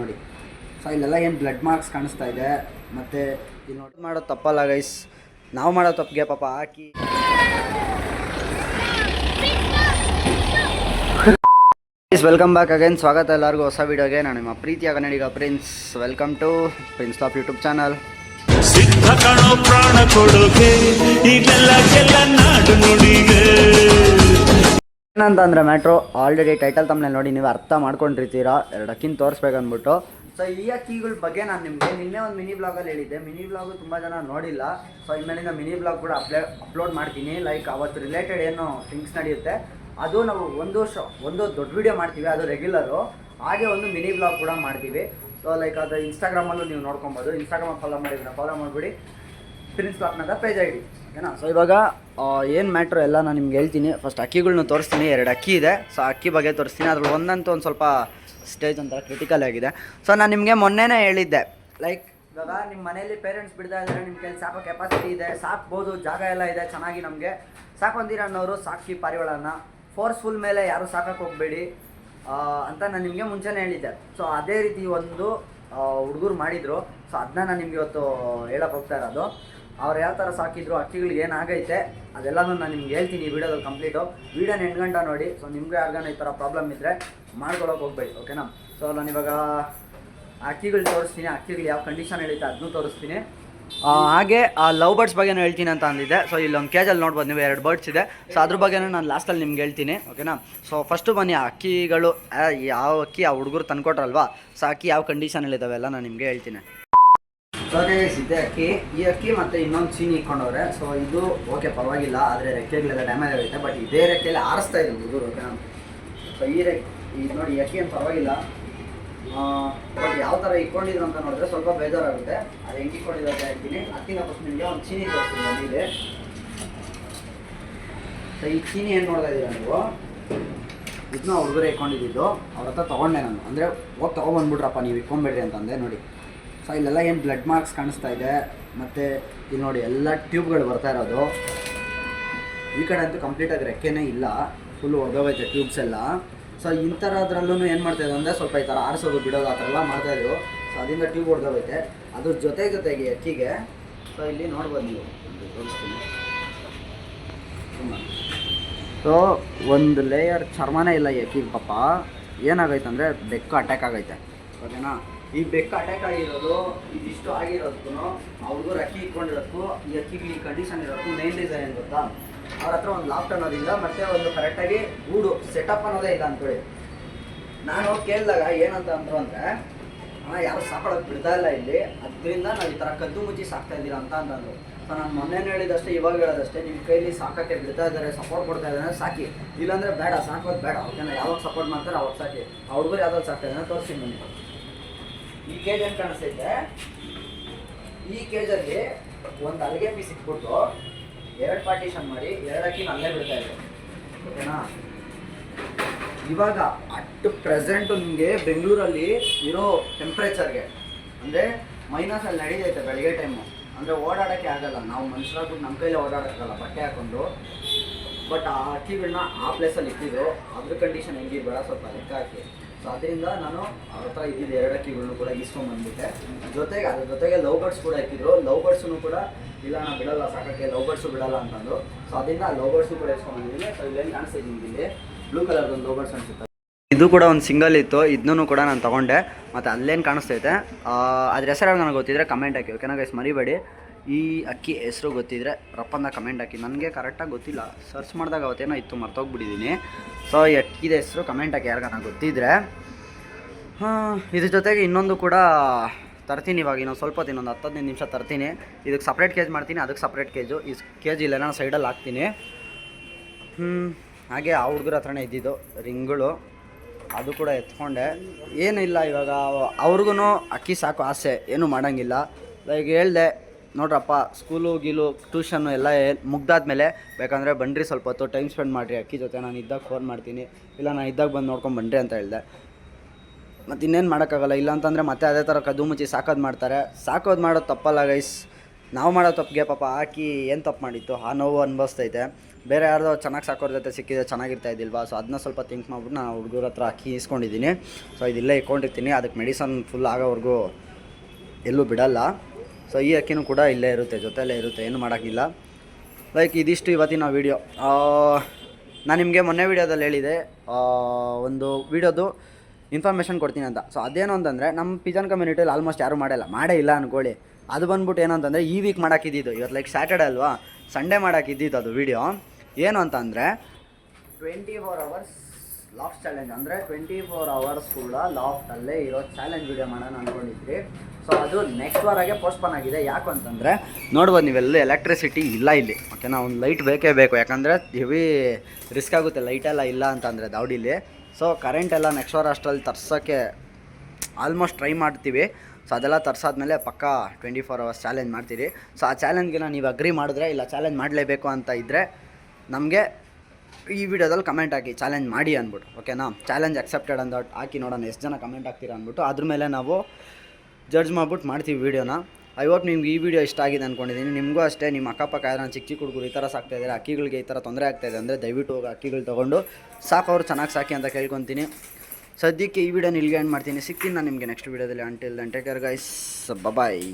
ನೋಡಿ. ಸೊ ಇಲ್ಲೆಲ್ಲ ಏನು ಬ್ಲಡ್ ಮಾರ್ಕ್ಸ್ ಕಾಣಿಸ್ತಾ ಇದೆ. ಮತ್ತು ಇಲ್ಲಿ ನೋಡಿ. ಮಾಡೋ ತಪ್ಪಲ್ಲ ಗೈಸ್ ನಾವು ಮಾಡೋ ತಪ್ಪಿಗೆ ಪಾಪ ಹಾಕಿ ವೆಲ್ಕಮ್ ಬ್ಯಾಕ್ ಅಗೇನ್ ಸ್ವಾಗತ ಎಲ್ಲರಿಗೂ ಹೊಸ ವಿಡಿಯೋಗೆ ನಾನು ನಿಮ್ಮ ಪ್ರೀತಿಯ Kannadiga Prince welcome to Prince of YouTube channel ಸಿದ್ಧ ಪ್ರಾಣ ಕೊಡುಗೆ. ನಾಡು ನುಡಿಗೆ. ಏನಂತ ಅಂದರೆ ಮ್ಯಾಟ್ರು ಆಲ್ರೆಡಿ ಟೈಟಲ್ ತಮ್ಮನೆ ನೋಡಿ ನೀವು ಅರ್ಥ ಮಾಡ್ಕೊಂಡಿರ್ತೀರಾ? ಎರಡು ಅಕ್ಕಿನ ತೋರಿಸ್ಬೇಕಂದ್ಬಿಟ್ಟು ಸೊ ಈ ಅಕ್ಕಿಗಳ ಬಗ್ಗೆ ನಾನು ನಿಮಗೆ ನಿನ್ನೆ ಒಂದು ಮಿನಿ ಬ್ಲಾಗಲ್ಲಿ ಹೇಳಿದ್ದೆ. ಮಿನಿ ಬ್ಲಾಗು ತುಂಬ ಜನ ನೋಡಿಲ್ಲ. ಸೊ ಇನ್ಮೇಲಿಂದ ಮಿನಿ ಬ್ಲಾಗ್ ಕೂಡ ಅಪ್ಲೇ ಅಪ್ಲೋಡ್ ಮಾಡ್ತೀನಿ. ಲೈಕ್ ಅವತ್ತು ರಿಲೇಟೆಡ್ ಏನು ಥಿಂಗ್ಸ್ ನಡೆಯುತ್ತೆ. ಅದು ನಾವು ಒಂದು ಶೋ, ಒಂದು ದೊಡ್ಡ ವಿಡಿಯೋ ಮಾಡ್ತೀವಿ. ಅದು ರೆಗ್ಯುಲರು ಹಾಗೆ ಒಂದು ಮಿನಿ ಬ್ಲಾಗ್ ಕೂಡ ಮಾಡ್ತೀವಿ. ಸೊ ಲೈಕ್ ಅದು ಇನ್ಸ್ಟಾಗ್ರಾಮಲ್ಲೂ ನೀವು ನೋಡ್ಕೊಬೋದು. ಇನ್ಸ್ಟಾಗ್ರಾಮಲ್ಲಿ ಫಾಲೋ ಮಾಡಿದ್ರೆ ಫಾಲೋ ಮಾಡಿಬಿಡಿ. ಪ್ರಿನ್ಸ್ ಬ್ಲಾಗ್ನಾಗ ಪೇಜ್ ಆಗಿರಿ ಓಕೆನಾ ಸೊ ಇವಾಗ ಏನು ಮ್ಯಾಟ್ರು ಎಲ್ಲ ನಾನು ನಿಮ್ಗೆ ಹೇಳ್ತೀನಿ. ಫಸ್ಟ್ ಅಕ್ಕಿಗಳ್ನ ತೋರಿಸ್ತೀನಿ. ಎರಡು ಅಕ್ಕಿ ಇದೆ. ಸೊ ಅಕ್ಕಿ ಬಗ್ಗೆ ತೋರಿಸ್ತೀನಿ. ಅದ್ರಲ್ಲಿ ಒಂದಂತೂ ಒಂದು ಸ್ವಲ್ಪ ಸ್ಟೇಜ್ ಒಂಥರ ಕ್ರಿಟಿಕಲ್ ಆಗಿದೆ. ಸೊ ನಾನು ನಿಮಗೆ ಮೊನ್ನೆನೇ ಹೇಳಿದ್ದೆ. ಲೈಕ್ ಇವಾಗ ನಿಮ್ಮ ಮನೆಯಲ್ಲಿ ಪೇರೆಂಟ್ಸ್ ಬಿಡ್ತಾ ಇದ್ದಾರೆ. ನಿಮ್ಮ ಕೈಲಿ ಸಾಕೋ ಕೆಪಾಸಿಟಿ ಇದೆ. ಸಾಕ್ಬೋದು. ಜಾಗ ಎಲ್ಲ ಇದೆ. ಚೆನ್ನಾಗಿ ನಮಗೆ. ಸಾಕೊಂದಿರ ಅನ್ನೋರು? ಸಾಕಿ ಪಾರಿವಾಳನ. ಫೋರ್ಸ್ಫುಲ್ ಮೇಲೆ ಯಾರು ಸಾಕಕ್ಕೆ ಹೋಗಬೇಡಿ. ಅಂತ ನಾನು ನಿಮಗೆ ಮುಂಚೆನೇ ಹೇಳಿದ್ದೆ. ಸೊ ಅದೇ ರೀತಿ ಒಂದು ಹುಡುಗರು ಮಾಡಿದರು. ಸೊ ಅದನ್ನ ನಾನು ನಿಮಗೆ ಇವತ್ತು ಹೇಳಕ್ಕೆ ಹೋಗ್ತಾ ಇರೋದು. ಅವ್ರು ಯಾವ ಥರ ಸಾಕಿದ್ರು ಅಕ್ಕಿಗಳಿಗೆ ಏನಾಗೈತೆ, ಅದೆಲ್ಲನೂ ನಾನು ನಿಮ್ಗೆ ಹೇಳ್ತೀನಿ ಈ ವಿಡಿಯೋದಲ್ಲಿ ಕಂಪ್ಲೀಟು ವಿಡಿಯೋನ ಎಂಟು ಗಂಟೆ ನೋಡಿ ಸೊ ನಿಮಗೆ ಯಾರಿಗಾನ ಈ ಥರ ಪ್ರಾಬ್ಲಮ್ ಇದ್ದರೆ ಮಾಡ್ಕೊಳಕ್ಕೆ ಹೋಗ್ಬೇಡಿ ಓಕೆನಾ ಸೊ ನಾನು ಇವಾಗ ಅಕ್ಕಿಗಳು ತೋರಿಸ್ತೀನಿ ಅಕ್ಕಿಗಳು ಯಾವ ಕಂಡೀಷನ್ ಹೇಳುತ್ತೆ ಅದನ್ನೂ ತೋರಿಸ್ತೀನಿ. ಹಾಗೆ ಆ ಲವ್ ಬರ್ಡ್ಸ್ ಬಗ್ಗೆನೂ ಹೇಳ್ತೀನಿ ಅಂತ ಅಂದಿದ್ದೆ. ಸೊ ಇಲ್ಲಿ ಒಂದು ಕೇಜಲ್ಲಿ ನೋಡ್ಬೋದು ನೀವು, ಎರಡು ಬರ್ಡ್ಸ್ ಇದೆ. ಸೊ ಅದ್ರ ಬಗ್ಗೆನೂ ನಾನು ಲಾಸ್ಟಲ್ಲಿ ನಿಮ್ಗೆ ಹೇಳ್ತೀನಿ ಓಕೆನಾ ಸೊ ಫಸ್ಟು ಬನ್ನಿ, ಆ ಅಕ್ಕಿಗಳು ಯಾವ ಅಕ್ಕಿ ಆ ಹುಡುಗರು ತಂದ್ಕೊಟ್ರಲ್ವಾ? ಸೊ ಅಕ್ಕಿ ಯಾವ ಕಂಡೀಷನಲ್ಲಿದ್ದಾವೆ ಎಲ್ಲ ನಾನು ನಿಮಗೆ ಹೇಳ್ತೀನಿ. ಸೊ ಇದೆ ಅಕ್ಕಿ. ಈ ಅಕ್ಕಿ ಮತ್ತು ಇನ್ನೊಂದು ಚೀನಿ ಇಟ್ಕೊಂಡವ್ರೆ. ಸೊ ಇದು ಓಕೆ ಪರವಾಗಿಲ್ಲ. ಆದರೆ ರೆಕ್ಕೆಗಳೆಲ್ಲ ಡ್ಯಾಮೇಜ್ ಆಗುತ್ತೆ. ಬಟ್ ಇದೇ ರೆಕ್ಕೆಯಲ್ಲಿ ಆರಿಸ್ತಾ ಇದೆ ಇದು ಓಕೆನಾ ಸೊ ಈ ರೆಕ್ ಇದು ನೋಡಿ, ಈ ಅಕ್ಕಿ ಏನು ಪರವಾಗಿಲ್ಲ. ಬಟ್ ಯಾವ ಥರ ಇಟ್ಕೊಂಡಿದ್ರು ಅಂತ ನೋಡಿದ್ರೆ ಸ್ವಲ್ಪ ಬೇಜಾರಾಗುತ್ತೆ. ಅದು ಹೆಂಗೆ ಇಟ್ಕೊಂಡಿದ್ರು ಅಂತ ಹೇಳ್ತೀನಿ. ಅಕ್ಕಿನ ಫಸ್ಟ್ ನಿಮಗೆ ಒಂದು ಚೀನಿ ತೋರಿಸ್ತೀನಿ ಬಂದಿದೆ ಸೊ ಈ ಚೀನಿ ಏನು ನೋಡ್ತಾ ಇದ್ದೀರಾ ನೀವು? ಇದನ್ನ ಹುಡುಗರು ಇಟ್ಕೊಂಡಿದ್ದು ಅವ್ರ ಹತ್ರ ತೊಗೊಂಡೆ ನಾನು. ಅಂದರೆ ಹೋಗಿ ತೊಗೊಂಬಂದ್ಬಿಟ್ರಪ್ಪ, ನೀವು ಇಟ್ಕೊಂಬೇಡ್ರಿ ಅಂತಂದೆ, ನೋಡಿ. ಸೊ ಇಲ್ಲೆಲ್ಲ ಏನು ಬ್ಲಡ್ ಮಾರ್ಕ್ಸ್ ಕಾಣಿಸ್ತಾ ಇದೆ. ಮತ್ತು ಇಲ್ಲಿ ನೋಡಿ ಎಲ್ಲ ಟ್ಯೂಬ್ಗಳು ಬರ್ತಾ ಇರೋದು. ಈ ಕಡೆ ಅಂತೂ ಕಂಪ್ಲೀಟಾಗಿ ರೆಕ್ಕೆನೇ ಇಲ್ಲ. ಫುಲ್ ಒಡೆದೋಗೈತೆ ಟ್ಯೂಬ್ಸ್ ಎಲ್ಲ. ಸೊ ಇಂಥರದ್ರಲ್ಲೂ ಏನು ಮಾಡ್ತಾಯಿದ್ರು ಅಂದರೆ ಸ್ವಲ್ಪ ಈ ಥರ ಆರಿಸೋದು, ಬಿಡೋದು ಆ ಥರ ಎಲ್ಲ ಮಾಡ್ತಾಯಿದ್ರು ಸೊ ಅದರಿಂದ ಟ್ಯೂಬ್ ಹೊಡೆದೋಗೈತೆ ಅದ್ರ ಜೊತೆ ಜೊತೆಗೆ ಅಕ್ಕಿಗೆ. ಸೊ ಇಲ್ಲಿ ನೋಡ್ಬೋದು ನೀವು. ತೋರಿಸ್ತೀನಿ ಸೊ ಒಂದು ಲೇಯರ್ ಚರ್ಮನೇ ಇಲ್ಲ ಈ ಅಕ್ಕಿಗೆ ಪಾಪ. ಏನಾಗೈತೆ ಅಂದರೆ ಬೆಕ್ಕು ಅಟ್ಯಾಕ್ ಆಗೈತೆ. ಓಕೆನಾ ಈ ಬೆಕ್ಕು ಅಟ್ಯಾಕ್ ಆಗಿರೋದು, ಇದಿಷ್ಟು ಆಗಿರೋದಕ್ಕೂ ಅವ್ರಿಗೂ ಅಕ್ಕಿ ಇಟ್ಕೊಂಡಿರೋದಕ್ಕೂ ಈ ಅಕ್ಕಿಗೆ ಈ ಕಂಡೀಷನ್ ಇರೋದಕ್ಕೂ ಮೇನ್ ರೀಸನ್ ಏನು ಗೊತ್ತಾ? ಅವ್ರ ಹತ್ರ ಒಂದು ಲಾಫ್ಟ್ ಅನ್ನೋದಿಲ್ಲ ಮತ್ತೆ ಒಂದು ಕರೆಕ್ಟಾಗಿ ಗೂಡು ಸೆಟಪ್ ಅನ್ನೋದೇ ಇಲ್ಲ ಅಂತೇಳಿ. ನಾನು ಕೇಳಿದಾಗ ಏನಂತ ಅಂದ್ರು ಅಂದರೆ, ಅಣ್ಣ, ಯಾರು ಸಾಕೊಳ್ಳೋಕೆ ಬಿಡ್ತಾ ಇಲ್ಲ ಇಲ್ಲಿ. ಅದರಿಂದ ನಾವು ಈ ಥರ ಕದ್ದು ಮುಚ್ಚಿ ಸಾಕ್ತಾ ಇದ್ದೀರಾ ಅಂತ ಅಂತಂದ್ರು ಸೊ ನಾನು ಮೊನ್ನೆ ಹೇಳಿದಷ್ಟೇ, ಇವಾಗ ಹೇಳೋದಷ್ಟೇ ನಿಮ್ಮ ಕೈಲಿ ಸಾಕಕ್ಕೆ ಬಿಡ್ತಾ ಇದ್ದಾರೆ ಸಪೋರ್ಟ್ ಕೊಡ್ತಾ ಇದ್ದಾರೆ ಸಾಕಿ. ಇಲ್ಲಾಂದರೆ ಬೇಡ, ಸಾಕೋದು ಬೇಡ. ಓಕೆನಾ ಯಾವಾಗ ಸಪೋರ್ಟ್ ಮಾಡ್ತಾರೆ ಅವಾಗ ಸಾಕಿ. ಅವ್ರಿಗೂ ಯಾವ್ದಾದ್ರು ಸಾಕ್ತಾ ಇದ್ದಾರೆ ತೋರಿಸಿ ಬನ್ನಿ ಈ ಕೇಜ್ ಅಂತ ಕಾಣಿಸ್ತೈತೆ ಈ ಕೇಜಲ್ಲಿ ಒಂದು ಅಲ್ಲಿಗೆ ಪೀಸ್ ಇಟ್ಬಿಟ್ಟು ಎರಡು ಪಾರ್ಟಿಷನ್ ಮಾಡಿ ಎರಡಕ್ಕಿ ಅಲ್ಲೇ ಬಿಡ್ತಾ ಇದೆ. ಓಕೆನಾ ಇವಾಗ ಅಟ್ ಪ್ರೆಸೆಂಟು ನಿಮಗೆ ಬೆಂಗಳೂರಲ್ಲಿ ಇರೋ ಟೆಂಪ್ರೇಚರ್ಗೆ ಅಂದರೆ ಮೈನಸಲ್ಲಿ ನಡೀತೈತೆ ಬೆಳಗ್ಗೆ ಟೈಮು ಅಂದರೆ ಓಡಾಡೋಕ್ಕೆ ಆಗಲ್ಲ. ನಾವು ಮನುಷ್ಯರಾಗ್ಬಿಟ್ಟು ನಮ್ಮ ಕೈಲೇ ಓಡಾಡೋಕ್ಕಾಗಲ್ಲ, ಬಟ್ಟೆ ಹಾಕೊಂಡು. ಬಟ್ ಆ ಅಕ್ಕಿಗಳನ್ನ ಆ ಪ್ಲೇಸಲ್ಲಿ ಇಟ್ಟಿದ್ರು. ಅದ್ರ ಕಂಡೀಷನ್ ಹೆಂಗಿರ್ಬೇಡ ಸ್ವಲ್ಪ ಲೆಕ್ಕ ಹಾಕಿ. ಸೊ ಅದರಿಂದ ನಾನು ಅವ್ರ ಹತ್ರ ಇದ್ದಿದ್ದು ಎರಡು ಅಕ್ಕಿಗಳನ್ನೂ ಕೂಡ ಇಸ್ಕೊಂಡ್ಬಂದ್ಬಿಟ್ಟೆ ಜೊತೆಗೆ ಅದ್ರ ಜೊತೆಗೆ ಲವ್ ಬರ್ಡ್ಸ್ ಕೂಡ ಇಟ್ಟಿದ್ರು. ಲವ್ ಬರ್ಡ್ಸನ್ನು ಕೂಡ, ಇಲ್ಲ, ನಾನು ಬಿಡಲ್ಲ ಸಾಕಕ್ಕೆ ಲವ್ ಬರ್ಡ್ಸು ಬಿಡಲ್ಲ ಅಂತಂದು ಸೊ ಅದರಿಂದ ಲವ್ ಬರ್ಡ್ಸು ಕೂಡ ಇಸ್ಕೊಂಡ್ಬಂದಿದ್ದೀನಿ ಸೊ ಇಲ್ಲೇನು ಕಾಣಿಸ್ತಾ ಇದ್ದೀನಿ ಇಲ್ಲಿ. ಬ್ಲೂ ಕಲರ್ದು ಒಂದು ಲವ್ ಬರ್ಡ್ಸ್ ಅನಿಸುತ್ತೆ. ಇದು ಕೂಡ ಒಂದು ಸಿಂಗಲ್ ಇತ್ತು. ಇದನ್ನೂ ಕೂಡ ನಾನು ತೊಗೊಂಡೆ. ಮತ್ತು ಅಲ್ಲೇನು ಕಾಣಿಸ್ತೈತೆ ಅದ್ರ ಹೆಸರು ನನಗೆ ಗೊತ್ತಿದ್ರೆ ಕಮೆಂಟ್ ಹಾಕಿ. ಓಕೆನಾ ಗೈಸ್ ಮರಿಬೇಡಿ. ಈ ಅಕ್ಕಿ ಹೆಸರು ಗೊತ್ತಿದ್ರೆ ರಪ್ಪಂದ ಕಮೆಂಟ್ ಹಾಕಿ. ನನಗೆ ಕರೆಕ್ಟಾಗಿ ಗೊತ್ತಿಲ್ಲ. ಸರ್ಚ್ ಮಾಡಿದಾಗ ಅವತ್ತೇನೋ ಇತ್ತು ಮರ್ತೋಗ್ಬಿಟ್ಟಿದ್ದೀನಿ ಸೊ ಈ ಅಕ್ಕಿದ ಹೆಸರು ಕಮೆಂಟ್ ಹಾಕಿ ಯಾರಿಗಾನ ಗೊತ್ತಿದ್ರೆ ಇದ್ರ ಜೊತೆಗೆ ಇನ್ನೊಂದು ಕೂಡ ತರ್ತೀನಿ ಇವಾಗ. ಇನ್ನೊಂದು ಸ್ವಲ್ಪ ಹೊತ್ತು ಇನ್ನೊಂದು ಹತ್ತು ಹದಿನೈದು ನಿಮಿಷ ತರ್ತೀನಿ. ಇದಕ್ಕೆ ಸಪ್ರೇಟ್ ಕೇಜ್ ಮಾಡ್ತೀನಿ, ಅದಕ್ಕೆ ಸಪ್ರೇಟ್ ಕೇಜು ಈ ಕೇಜ್ ಇಲ್ಲ ನಾನು ಸೈಡಲ್ಲಿ ಹಾಕ್ತೀನಿ. ಹ್ಞೂ ಹಾಗೆ ಆ ಹುಡುಗರ ಹತ್ರನೇ ಇದ್ದಿದ್ದು ರಿಂಗಳು ಅದು ಕೂಡ ಎತ್ಕೊಂಡೆ. ಏನಿಲ್ಲ ಇವಾಗ ಅವ್ರಿಗೂ ಅಕ್ಕಿ ಸಾಕು ಆಸೆ. ಏನೂ ಮಾಡೋಂಗಿಲ್ಲ. ಲೈಕ್ ಹೇಳ್ದೆ ನೋಡ್ರಪ್ಪ ಸ್ಕೂಲು ಗೀಲು ಟ್ಯೂಷನ್ನು ಎಲ್ಲ ಮುಗ್ದಾದ್ಮೇಲೆ, ಬೇಕಂದರೆ ಬನ್ನಿರಿ ಸ್ವಲ್ಪ ಹೊತ್ತು ಟೈಮ್ ಸ್ಪೆಂಡ್ ಮಾಡಿರಿ, ಅಕ್ಕಿ ಜೊತೆ ನಾನು ಇದ್ದಾಗ ಫೋನ್ ಮಾಡ್ತೀನಿ. ಇಲ್ಲ, ನಾನು ಇದ್ದಾಗ ಬಂದು ನೋಡ್ಕೊಂಡು ಬನ್ನಿರಿ ಅಂತ ಹೇಳಿದೆ. ಮತ್ತು ಇನ್ನೇನು ಮಾಡೋಕ್ಕಾಗಲ್ಲ, ಇಲ್ಲ ಅಂತಂದರೆ ಮತ್ತೆ ಅದೇ ಥರ ಕದ್ದು ಮುಚ್ಚಿ ಸಾಕೋದು ಮಾಡ್ತಾರೆ. ಸಾಕೋದು ಮಾಡೋದು ತಪ್ಪಲ್ಲ ಗೈಸ್ ನಾವು ಮಾಡೋ ತಪ್ಪಿಗೆ ಪಾಪ ಹಾಕಿ ಏನು ತಪ್ಪು ಮಾಡಿತ್ತು? ಆ ನೋವು ಅನುಭವಿಸ್ತೈತೆ. ಬೇರೆ ಯಾರ್ದೋ ಚೆನ್ನಾಗಿ ಸಾಕೋರ ಜೊತೆ ಸಿಕ್ಕಿದ್ರೆ ಚೆನ್ನಾಗಿರ್ತಾ ಇದ್ದಿಲ್ವಾ? ಸೊ ಅದನ್ನ ಸ್ವಲ್ಪ ಥಿಂಕ್ ಮಾಡ್ಬಿಟ್ಟು ನಾನು ಹುಡುಗರ ಹತ್ರ ಅಕ್ಕಿ ಇಸ್ಕೊಂಡಿದ್ದೀನಿ ಸೊ ಇದಿಲ್ಲೇ ಇಟ್ಕೊಂಡಿರ್ತೀನಿ. ಅದಕ್ಕೆ ಮೆಡಿಸನ್ ಫುಲ್ ಆಗೋವರೆಗೂ ಎಲ್ಲೂ ಬಿಡಲ್ಲ. ಸೊ ಈ ಅಕ್ಕಿನೂ ಕೂಡ ಇಲ್ಲೇ ಇರುತ್ತೆ, ಜೊತೆಯಲ್ಲೇ ಇರುತ್ತೆ, ಏನು ಮಾಡೋಕ್ಕಿಲ್ಲ. ಲೈಕ್ ಇದಿಷ್ಟು ಇವತ್ತಿನ ವೀಡಿಯೋ ನಾನು ನಿಮಗೆ ಮೊನ್ನೆ ವೀಡಿಯೋದಲ್ಲಿ ಹೇಳಿದೆ ಒಂದು ವೀಡಿಯೋದು ಇನ್ಫಾರ್ಮೇಷನ್ ಕೊಡ್ತೀನಿ ಅಂತ. ಸೊ ಅದೇನು ಅಂತಂದರೆ ನಮ್ಮ ಪಿಜನ್ ಕಮ್ಯುನಿಟಿಯಲ್ಲಿ ಆಲ್ಮೋಸ್ಟ್ ಯಾರೂ ಮಾಡಲ್ಲ. ಮಾಡೇ ಇಲ್ಲ ಅಂದ್ಕೊಳ್ಳಿ ಅದು ಬಂದ್ಬಿಟ್ಟು ಏನು ಈ ವೀಕ್ ಮಾಡೋಕ್ಕಿದ್ದು ಇವತ್ತು ಲೈಕ್ ಸ್ಯಾಟರ್ಡೆ ಅಲ್ವಾ? ಸಂಡೇ ಮಾಡೋಕ್ಕಿದ್ದಿತ್ತು ಅದು ವೀಡಿಯೋ ಏನು ಅಂತಂದರೆ twenty four hours loft challenge ಅಂದರೆ ಟ್ವೆಂಟಿ ಫೋರ್ ಅವರ್ಸ್ ಕೂಡ ಲಾಫ್ಟಲ್ಲೇ ಇರೋ ಚಾಲೆಂಜ್ ವಿಡಿಯೋ ಮಾಡೋಣ ಅಂದ್ಕೊಂಡಿದ್ರಿ ಸೊ ಅದು ನೆಕ್ಸ್ಟ್ ವಾರಾಗೆ ಪೋಸ್ಟ್ಪೋನ್ ಆಗಿದೆ. ಯಾಕೆ ಅಂತಂದರೆ ನೋಡ್ಬೋದು ನೀವೆಲ್ಲ ಎಲೆಕ್ಟ್ರಿಸಿಟಿ ಇಲ್ಲ ಇಲ್ಲಿ. ಓಕೆನಾ ಒಂದು ಲೈಟ್ ಬೇಕೇ ಬೇಕು. ಯಾಕಂದರೆ ಹೆವಿ ರಿಸ್ಕ್ ಆಗುತ್ತೆ. ಲೈಟೆಲ್ಲ ಇಲ್ಲ ಅಂತಂದರೆ ದೌಡಿಲಿ ಸೊ ಕರೆಂಟ್ ಎಲ್ಲ ನೆಕ್ಸ್ಟ್ ವಾರ ಅಷ್ಟರಲ್ಲಿ ತರ್ಸೋಕ್ಕೆ ಆಲ್ಮೋಸ್ಟ್ ಟ್ರೈ ಮಾಡ್ತೀವಿ. ಸೊ ಅದೆಲ್ಲ ತರ್ಸಾದ್ಮೇಲೆ ಪಕ್ಕ ಟ್ವೆಂಟಿ ಫೋರ್ ಅವರ್ಸ್ ಚಾಲೆಂಜ್ ಮಾಡ್ತೀರಿ. ಸೊ ಆ ಚಾಲೆಂಜ್ಗೆ ನೀವು ಅಗ್ರಿ ಮಾಡಿದ್ರೆ, ಇಲ್ಲ ಚಾಲೆಂಜ್ ಮಾಡಲೇಬೇಕು ಅಂತ ಇದ್ದರೆ ನಮಗೆ ಈ ವಿಡಿಯೋದಲ್ಲಿ ಕಮೆಂಟ್ ಹಾಕಿ ಚಾಲೆಂಜ್ ಮಾಡಿ ಅಂದ್ಬಿಟ್ಟು ಓಕೆನಾ ಚಾಲೆಂಜ್ ಅಕ್ಸೆಪ್ಟೆಡ್ ಅಂತ ಹಾಕಿ ನೋಡೋಣ, ಎಷ್ಟು ಜನ ಕಮೆಂಟ್ ಹಾಕ್ತೀರಾ ಅಂದ್ಬಿಟ್ಟು, ಅದ್ರ ಮೇಲೆ ನಾವು ಜಡ್ಜ್ ಮಾಡ್ಬಿಟ್ಟು ಮಾಡ್ತೀವಿ ವೀಡಿಯೋನ. ಐ ಹೋಪ್ ನಿಮ್ಗೆ ಈ ವಿಡಿಯೋ ಇಷ್ಟ ಆಗಿದೆ ಅಂದ್ಕೊಂಡಿದ್ದೀನಿ ನಿಮಗೂ ಅಷ್ಟೇ, ನಿಮ್ಮ ಅಕ್ಕಪಕ್ಕ ಯಾರು ಚಿಕ್ಕ ಚಿಕ್ಕ ಹುಡುಗರು ಈ ಥರ ಸಾಕ್ತಾ ಇದ್ದಾರೆ ಅಕ್ಕಿಗಳಿಗೆ ಈ ಥರ ತೊಂದರೆ ಆಗ್ತಾಯಿದೆ ಅಂದರೆ ದಯವಿಟ್ಟು ಹೋಗಿ ಅಕ್ಕಿಗಳು ತೊಗೊಂಡು ಅವ್ರು, ಚೆನ್ನಾಗಿ ಸಾಕಿ ಅಂತ ಕೇಳ್ಕೊತೀನಿ. ಸದ್ಯಕ್ಕೆ ಈ ವಿಡಿಯೋನ ಇಲ್ಲಿಗೆ ಎಂಡ್ ಮಾಡ್ತೀನಿ. ಸಿಗ್ತೀನಿ ನಾನು ನಿಮಗೆ ನೆಕ್ಸ್ಟ್ ವಿಡಿಯೋದಲ್ಲಿ. Until then take guys bye